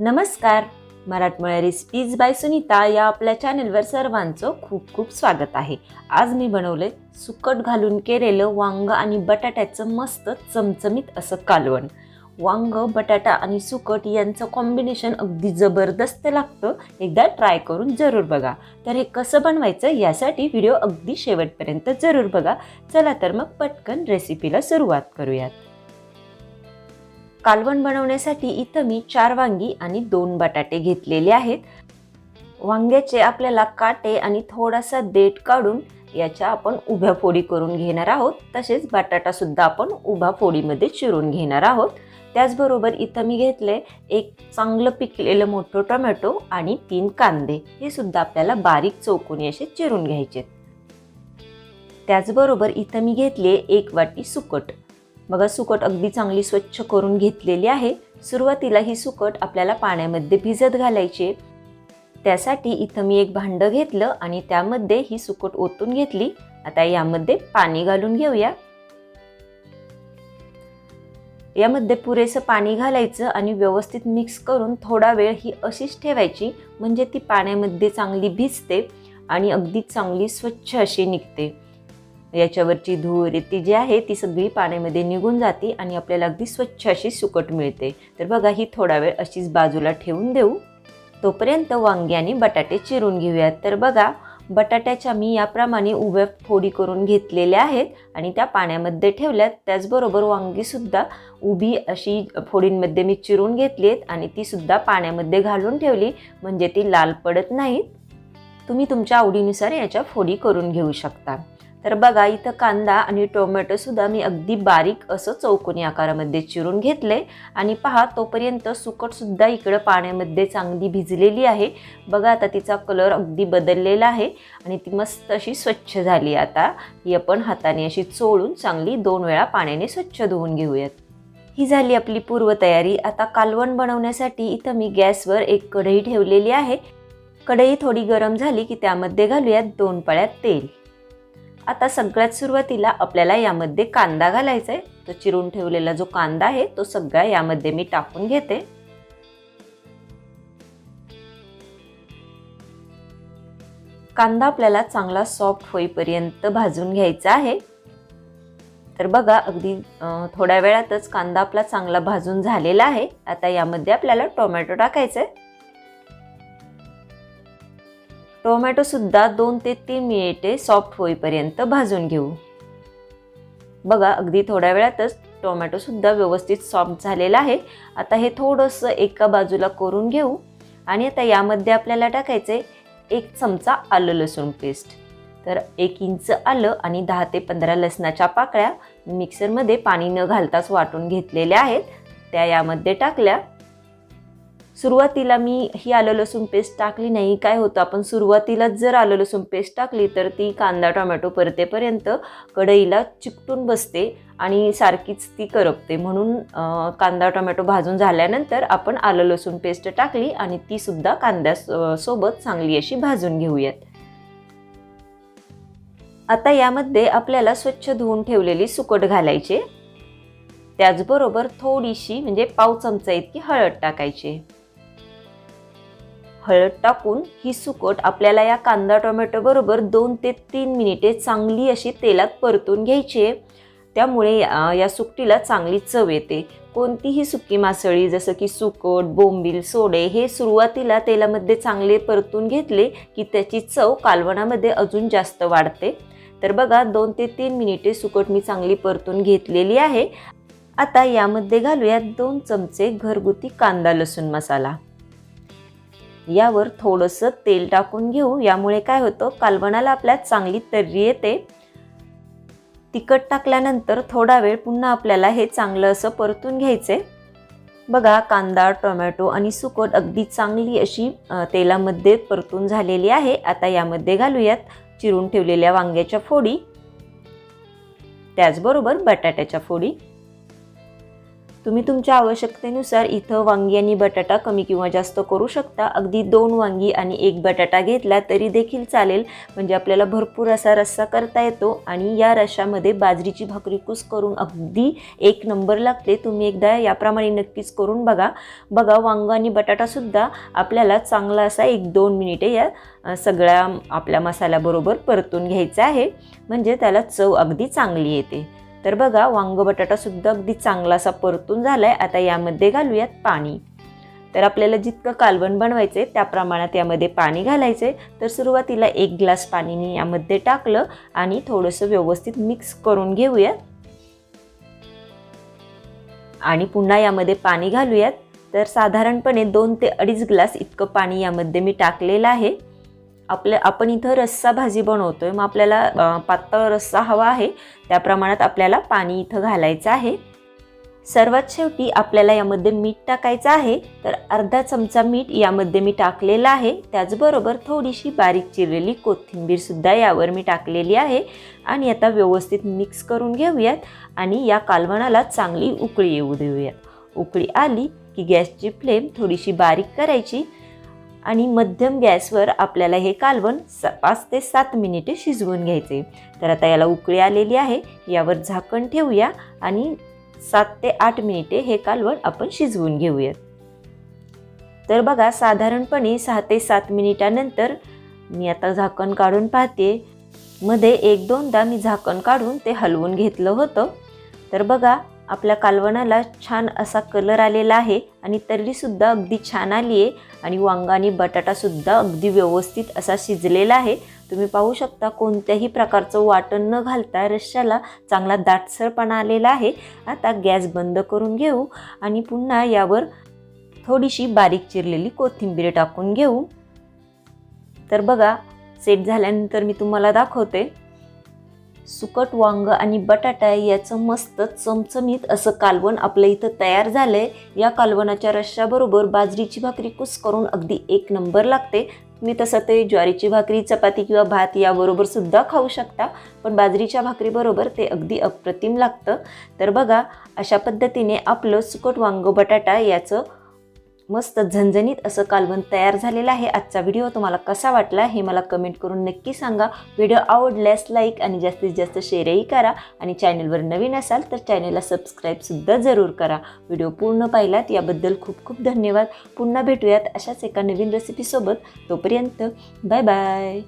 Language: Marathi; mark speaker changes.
Speaker 1: नमस्कार. मराठमोळ्या रेसिपीज बाय सुनीता या आपल्या चॅनेलवर सर्वांचं खूप खूप स्वागत आहे. आज मी बनवले सुकट घालून केलेलं वांग आणि बटाट्याचं मस्त चमचमीत असं कालवण. वांग बटाटा आणि सुकट यांचं कॉम्बिनेशन अगदी जबरदस्त लागतं. एकदा ट्राय करून जरूर बघा. तर हे कसं बनवायचं यासाठी व्हिडिओ अगदी शेवटपर्यंत जरूर बघा. चला तर मग पटकन रेसिपीला सुरुवात करूयात. कालवण बनवण्यासाठी इथं मी चार वांगी आणि दोन बटाटे घेतलेले आहेत. वांग्याचे आपल्याला काटे आणि थोडासा देठ काढून याच्या आपण उभ्या फोडी करून घेणार आहोत. तसेच बटाटासुद्धा आपण उभ्या फोडीमध्ये चिरून घेणार आहोत. त्याचबरोबर इथं मी घेतले एक चांगलं पिकलेलं मोठं टोमॅटो आणि तीन कांदे. हे सुद्धा आपल्याला बारीक चौकोनी असे चिरून घ्यायचे त्याचबरोबर इथं मी घेतले एक वाटी सुकट. बघा सुकट अगदी चांगली स्वच्छ करून घेतलेली आहे. सुरुवातीला ही सुकट आपल्याला पाण्यामध्ये भिजत घालायची. त्यासाठी इथं मी एक भांडं घेतलं आणि त्यामध्ये ही सुकट ओतून घेतली. आता यामध्ये पाणी घालून घेऊया. यामध्ये पुरेसं पाणी घालायचं आणि व्यवस्थित मिक्स करून थोडा वेळ ही अशीच ठेवायची. म्हणजे ती पाण्यामध्ये चांगली भिजते आणि अगदी चांगली स्वच्छ अशी निघते. याच्यावरची धूर ती जी आहे ती सगळी पाण्यामध्ये निघून जाते आणि आपल्याला अगदी स्वच्छ अशी सुकट मिळते. तर बघा ही थोडा वेळ अशीच बाजूला ठेवून देऊ. तोपर्यंत वांगी आणि बटाटे चिरून घेऊयात. तर बघा बटाट्याच्या मी याप्रमाणे उभ्या फोडी करून घेतलेल्या आहेत आणि त्या पाण्यामध्ये ठेवल्यात. त्याचबरोबर वांगीसुद्धा उभी अशी फोडींमध्ये मी चिरून घेतली आहेत आणि तीसुद्धा पाण्यामध्ये घालून ठेवली म्हणजे ती लाल पडत नाहीत. तुम्ही तुमच्या आवडीनुसार याच्या फोडी करून घेऊ शकता. तर बघा इथं कांदा आणि टोमॅटोसुद्धा मी अगदी बारीक असं चौकोनी आकारामध्ये चिरून घेतले. आणि पहा तोपर्यंत सुकटसुद्धा इकडं पाण्यामध्ये चांगली भिजलेली आहे. बघा आता तिचा कलर अगदी बदललेला आहे आणि ती मस्त अशी स्वच्छ झाली आता. ही आपण हाताने अशी चोळून चांगली दोन वेळा पाण्याने स्वच्छ धुवून घेऊयात. ही झाली आपली पूर्वतयारी. आता कालवण बनवण्यासाठी इथं मी गॅसवर एक कढई ठेवलेली आहे. कढई थोडी गरम झाली की त्यामध्ये घालूयात दोन पळ्यात तेल. आता सगळ्यात सुरुवातीला आपल्याला यामध्ये कांदा घालायचा आहे तो चिरून ठेवलेला जो कांदा आहे तो सगळा यामध्ये मी टाकून घेते. कांदा आपल्याला चांगला सॉफ्ट होईपर्यंत भाजून घ्यायचा आहे. तर बघा अगदी थोड्या वेळातच कांदा आपला चांगला भाजून झालेला आहे. आता यामध्ये आपल्याला टोमॅटो टाकायचा आहे टोमॅटोसुद्धा दोन ते तीन मिनिटे सॉफ्ट होईपर्यंत भाजून घेऊ. बघा अगदी थोड्या वेळातच टोमॅटोसुद्धा व्यवस्थित सॉफ्ट झालेला आहे. आता हे थोडंसं एका बाजूला करून घेऊ आणि आता यामध्ये आपल्याला टाकायचं आहे एक चमचा आलं लसूण पेस्ट. तर एक इंच आलं आणि दहा ते पंधरा लसणाच्या पाकळ्या मिक्सरमध्ये पाणी न घालताच वाटून घेतलेल्या आहेत. त्या यामध्ये टाकल्या. सुरुवातीला मी ही आलं लसूण पेस्ट टाकली नाही काय होतं आपण सुरुवातीलाच जर आलं लसूण पेस्ट टाकली तर ती कांदा टोमॅटो परतेपर्यंत कढईला चिकटून बसते आणि सारखीच ती करपते. म्हणून कांदा टोमॅटो भाजून झाल्यानंतर आपण आलं लसूण पेस्ट टाकली आणि ती सुद्धा कांद्या सोबत चांगली अशी भाजून घेऊयात. आता यामध्ये आपल्याला स्वच्छ धुवून ठेवलेली सुकट घालायचे. त्याचबरोबर थोडीशी म्हणजे पाव चमचा इतकी हळद टाकायची. हळद टाकून ही सुकट आपल्याला या कांदा टोमॅटोबरोबर दोन ते तीन मिनिटे चांगली अशी तेलात परतून घ्यायची आहे. त्यामुळे या सुकटीला चांगली चव येते. कोणतीही सुकी मासळी जसं की सुकट बोंबील सोडे हे सुरुवातीला तेलामध्ये चांगले परतून घेतले की त्याची चव कालवणामध्ये अजून जास्त वाढते. तर बघा दोन ते तीन मिनिटे सुकट मी चांगली परतून घेतलेली आहे. आता यामध्ये घालूयात दोन चमचे घरगुती कांदा लसूण मसाला. यावर थोडंसं तेल टाकून घेऊ. यामुळे काय होतं कालवणाला आपल्या चांगली तर्री येते. तिखट टाकल्यानंतर थोडा वेळ पुन्हा आपल्याला हे चांगलं असं परतून घ्यायचे बघा कांदा टोमॅटो आणि सुकट अगदी चांगली अशी तेलामध्ये परतून झालेली आहे. आता यामध्ये घालूयात चिरून ठेवलेल्या वांग्याच्या फोडी. त्याचबरोबर बटाट्याच्या फोडी. तुम्ही तुमच्या आवश्यकतेनुसार इथं वांगी आणि बटाटा कमी किंवा जास्त करू शकता. अगदी दोन वांगी आणि एक बटाटा घेतला तरी देखील चालेल. म्हणजे आपल्याला भरपूर असा रस्सा करता येतो आणि या रशामध्ये बाजरीची भाकरी कुस करून अगदी एक नंबर लागते. तुम्ही एकदा याप्रमाणे नक्कीच करून बघा. बघा वांग आणि बटाटासुद्धा आपल्याला चांगला असा एक दोन मिनिटे या सगळ्या आपल्या मसाल्याबरोबर परतून घ्यायचा आहे. म्हणजे त्याला चव अगदी चांगली येते. तर बघा वांग बटाटासुद्धा अगदी चांगला असा परतून झाला आहे आता यामध्ये घालूयात पाणी. तर आपल्याला जितकं कालवण बनवायचं आहे त्या प्रमाणात यामध्ये पाणी घालायचं आहे तर सुरुवातीला एक ग्लास पाणी मी यामध्ये टाकलं आणि थोडंसं व्यवस्थित मिक्स करून घेऊयात. आणि पुन्हा यामध्ये पाणी घालूयात. तर साधारणपणे दोन ते अडीच ग्लास इतकं पाणी यामध्ये मी टाकलेलं आहे. आपल्या आपण इथं रस्सा भाजी बनवतो आहे मग आपल्याला पातळ रस्सा हवा आहे. त्या प्रमाणात आपल्याला पाणी इथं घालायचं आहे. सर्वात शेवटी आपल्याला यामध्ये मीठ टाकायचं आहे. तर अर्धा चमचा मीठ यामध्ये मी टाकलेलं आहे. त्याचबरोबर थोडीशी बारीक चिरलेली कोथिंबीरसुद्धा यावर मी टाकलेली आहे. आणि आता व्यवस्थित मिक्स करून घेऊयात आणि या कालवणाला चांगली उकळी येऊ देऊयात. उकळी आली की गॅसची फ्लेम थोडीशी बारीक करायची. आणि मध्यम गॅसवर आपल्याला हे कालवण स पाच ते सात मिनिटे शिजवून घ्यायचे. तर आता याला उकळी आलेली आहे. यावर झाकण ठेवूया आणि सात ते आठ मिनिटे हे कालवण आपण शिजवून घेऊयात. तर बघा साधारणपणे सहा ते सात मिनिटानंतर मी आता झाकण काढून पाहते. मध्ये एक दोनदा मी झाकण काढून ते हलवून घेतलं होतं. तर बघा आपल्या कालवणाला छान असा कलर आलेला आहे आणि तर्रीसुद्धा अगदी छान आली आहे. आणि वांगा आणि बटाटासुद्धा अगदी व्यवस्थित असा शिजलेला आहे. तुम्ही पाहू शकता कोणत्याही प्रकारचं वाटण न घालता रश्श्याला चांगला दाटसरपणा आलेला आहे. आता गॅस बंद करून घेऊ आणि पुन्हा यावर थोडीशी बारीक चिरलेली कोथिंबीर टाकून घेऊ. तर बघा सेट झाल्यानंतर मी तुम्हाला दाखवते. सुकट वांग आणि बटाटा याचं मस्त चमचमीत असं कालवण आपल्या इथं तयार झालंय. या कालवणाच्या रश्श्याबरोबर बाजरीची भाकरी कुस करून अगदी एक नंबर लागते. तुम्ही तसं ते ज्वारीची भाकरी चपाती किंवा भात याबरोबर सुद्धा खाऊ शकता पण बाजरीच्या भाकरीबरोबर ते अगदी अप्रतिम लागतं. तर बघा अशा पद्धतीने आपलं सुकट वांग बटाटा याचं मस्त झणझणीत असं कालवण तयार झालेलं आहे. आजचा व्हिडिओ तुम्हाला कसा वाटला हे मला कमेंट करून नक्की सांगा. व्हिडिओ आवडल्यास लाईक आणि जास्तीत जास्त शेअरही करा आणि चॅनलवर नवीन असाल तर चॅनलला सबस्क्राईबसुद्धा जरूर करा. व्हिडिओ पूर्ण पाहिलात याबद्दल खूप खूप धन्यवाद. पुन्हा भेटूयात अशाच एका नवीन रेसिपीसोबत तोपर्यंत बाय बाय